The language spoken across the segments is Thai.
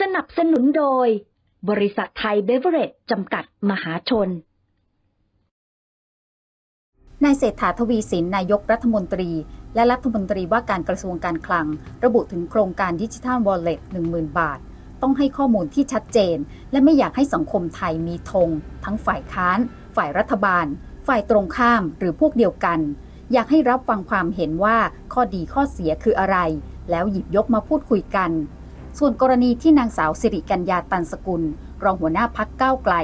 สนับสนุนโดย บริษัทไทยเบเวอเรจจำกัดมหาชน นายเศรษฐาทวีสินนายกรัฐมนตรี และรัฐมนตรีว่าการกระทรวงการคลัง ระบุถึงโครงการดิจิทัลวอลเล็ต10,000 บาท ต้องให้ข้อมูลที่ชัดเจน และไม่อยากให้สังคมไทยมีธงทั้งฝ่ายค้าน ฝ่ายรัฐบาล ฝ่ายตรงข้ามหรือพวกเดียวกัน อยากให้รับฟังความเห็นว่าข้อดีข้อเสียคืออะไร แล้วหยิบยกมาพูดคุยกัน ส่วนกรณีที่นางสาวสิริกัญญาตันสกุล รองหัวหน้าพักก้าวไกล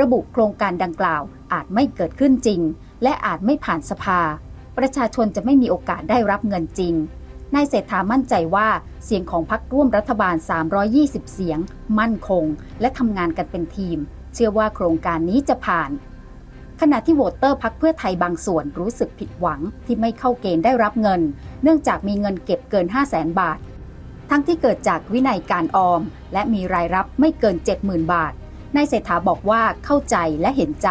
ระบุโครงการดังกล่าวอาจไม่เกิดขึ้นจริง และอาจไม่ผ่านสภา ประชาชนจะไม่มีโอกาสได้รับเงินจริงนายเศรษฐามั่นใจว่าเสียงของพักร่วมรัฐบาล 320 เสียง มั่นคง และทำงานกันเป็นทีม เชื่อว่าโครงการนี้จะผ่าน ขณะที่โหวตเตอร์พักเพื่อไทยบางส่วนรู้สึกผิดหวังที่ไม่เข้าเกณฑ์ได้รับเงิน เนื่องจากมีเงินเก็บเกิน 5 0 0แสนบาท ทั้งที่เกิดจากวินัยการออม และมีรายรับไม่เกิน 70,000 บาท นายเศรษฐาบอกว่าเข้าใจและเห็นใจ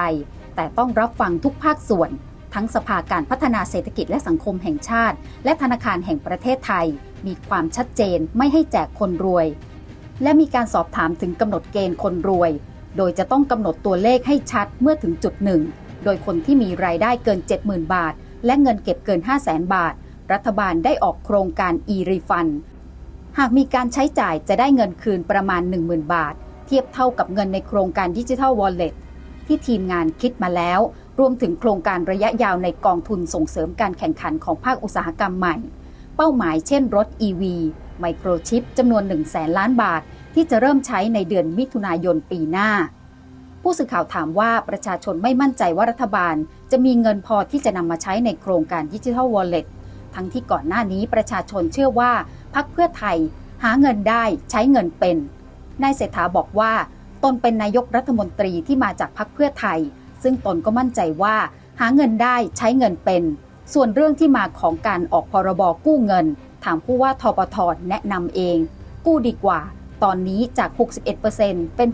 แต่ต้องรับฟังทุกภาคส่วน ทั้งสภาการพัฒนาเศรษฐกิจและสังคมแห่งชาติ และธนาคารแห่งประเทศไทย มีความชัดเจนไม่ให้แจกคนรวย และมีการสอบถามถึงกำหนดเกณฑ์คนรวย โดยจะต้องกำหนดตัวเลขให้ชัดเมื่อถึงจุดหนึ่ง โดยคนที่มีรายได้เกิน 70,000 บาท และเงินเก็บเกิน 5 0 0 0 0 0 บาท รัฐบาลได้ออกโครงการ e-refund หากมีการใช้จ่ายจะได้เงินคืนประมาณ 10,000 บาท เทียบเท่ากับเงินในโครงการดิจิทัลวอลเล็ตที่ทีมงานคิดมาแล้ว รวมถึงโครงการระยะยาวในกองทุนส่งเสริมการแข่งขันของภาคอุตสาหกรรมใหม่ เป้าหมายเช่นรถ EV ไมโครชิปจำนวน 1 0 0 0 0แสนล้านบาท ที่จะเริ่มใช้ในเดือนมิถุนายนปีหน้า ผู้สื่อข่าวถามว่าประชาชนไม่มั่นใจว่ารัฐบาล จะมีเงินพอที่จะนำมาใช้ในโครงการดิจิทัลวอลเล็ตทั้งที่ก่อนหน้านี้ประชาชนเชื่อว่า พักเพื่อไทย หาเงินได้ใช้เงินเป็น นายเศรษฐาบอกว่าตนเป็นนายกรัฐมนตรีที่มาจากพักเพื่อไทย ซึ่งตนก็มั่นใจว่า หาเงินได้ใช้เงินเป็น ส่วนเรื่องที่มาของการออกพรบกู้เงินถามผู้ว่าทปทแนะนำเอง กู้ดีกว่า ตอนนี้จาก 61%เป็น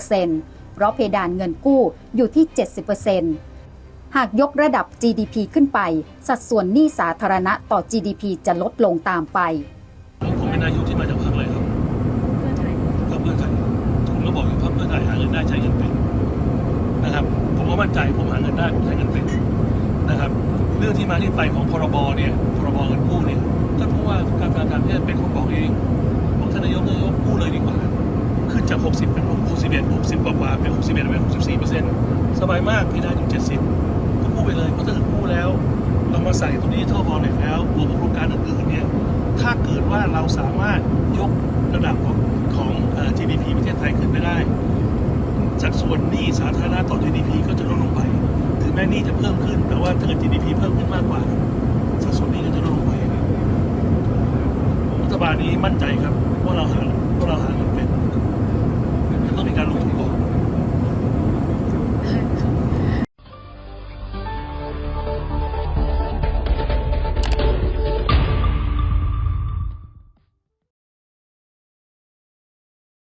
64%เพราะเพดานเงินกู้อยู่ที่ 70%หากยกระดับ GDP ขึ้นไป สัดส่วนหนี้สาธารณะต่อ GDP จะลดลงตามไป ผมเป็นนายกที่มาจากพรรคอะไรครับพรรคเพื่อไทยผมก็บอกอยู่พรรคเพื่อไทยหาเงินได้ใช้เงินเป็นนะครับ ผมก็มั่นใจผมหาเงินได้ผมใช้เงินเป็นนะครับ เรื่องที่มาที่ไปของพรบเนี่ยพรบเงินกู้เนี่ยก็เพราะว่าการธนาคารแพทย์เป็นคนบอกเองบอกท่านนายกนายกกู้เลยดีกว่าขึ้นจาก 60 เป็น 61 60 กว่ากว่าเป็น 61เป็น64เปอร์เซ็นต์สบายมากพี่ได้อยู่ 70 ก็กู้ไปเลยเพราะถ้าเกิดกู้แล้ว เรามาใส่ตรงนี้ท่อบอลเน็ตแล้วบวกกับโครงการอื่นๆเนี่ย ถ้าเกิดว่าเราสามารถยกระดับของของ GDP ประเทศไทยขึ้นไปได้ จากส่วนหนี้สาธารณะต่อ GDP ก็จะลดลงไป ถึงแม้หนี้จะเพิ่มขึ้น แต่ว่าถ้าเกิด GDP เพิ่มขึ้นมากกว่า สัดส่วนนี้ก็จะลดลงไปรัฐบาลนี้มั่นใจครับว่าเราหาว่าเราหาเงินเป็นต้องมีการลงทุนก่อน